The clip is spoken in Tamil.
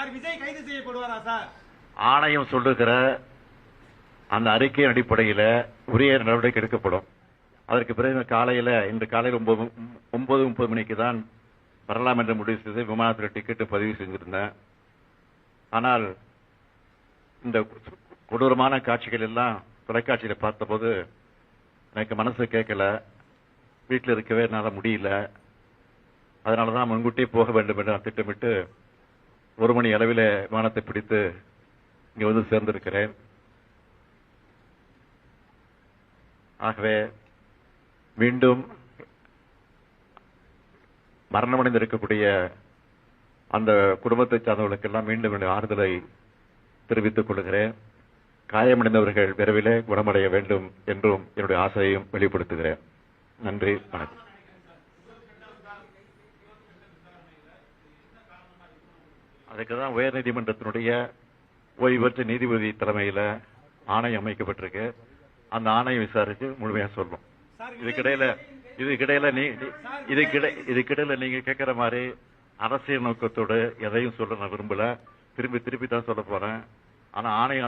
சார் விஜய் கைது செய்யப்படுவாரா சார்? ஆணையம் சொல்லுகிற அந்த அறிக்கையின் அடிப்படையில் உரிய நடவடிக்கை எடுக்கப்படும். அதற்கு பிறகு காலையில இன்று காலையில் ஒன்பது ஒன்பது முப்பது மணிக்கு தான் வரலாம் என்று முடிவு செய்து விமானத்தில் டிக்கெட்டு பதிவு செஞ்சிருந்தேன். ஆனால் இந்த கொடூரமான காட்சிகள் எல்லாம் தொலைக்காட்சியில் பார்த்தபோது எனக்கு மனசு கேட்கல. வீட்டில் இருக்கவே என்னால் முடியல. அதனால தான் முன்கூட்டியே போக வேண்டும் என்று நான் திட்டமிட்டு ஒரு மணி அளவில் விமானத்தை பிடித்து இங்கே வந்து சேர்ந்திருக்கிறேன். ஆகவே மீண்டும் மரணமடைந்து இருக்கக்கூடிய அந்த குடும்பத்தை சார்ந்தவர்களுக்கெல்லாம் மீண்டும் என்னுடைய ஆறுதலை தெரிவித்துக் கொள்கிறேன். காயமடைந்தவர்கள் விரைவிலே குணமடைய வேண்டும் என்றும் என்னுடைய ஆசையையும் வெளிப்படுத்துகிறேன். நன்றி வணக்கம். அதுக்கு தான் உயர்நீதிமன்றத்தினுடைய ஓய்வு பெற்ற நீதிபதி தலைமையில ஆணையம் அமைக்கப்பட்டிருக்கு. அந்த ஆணையம் விசாரிச்சு முழுமையா சொல்லும் இதுக்கிடையில இதுக்கிடையில நீ- இதுக்கிடை இதுக்கிடையில நீங்க கேட்கிற மாதிரி அரசியல் நோக்கத்தோடு எதையும் சொல்ல நான் விரும்பல. திரும்பி திருப்பி தான் சொல்ல போறேன். ஆனா ஆணையம்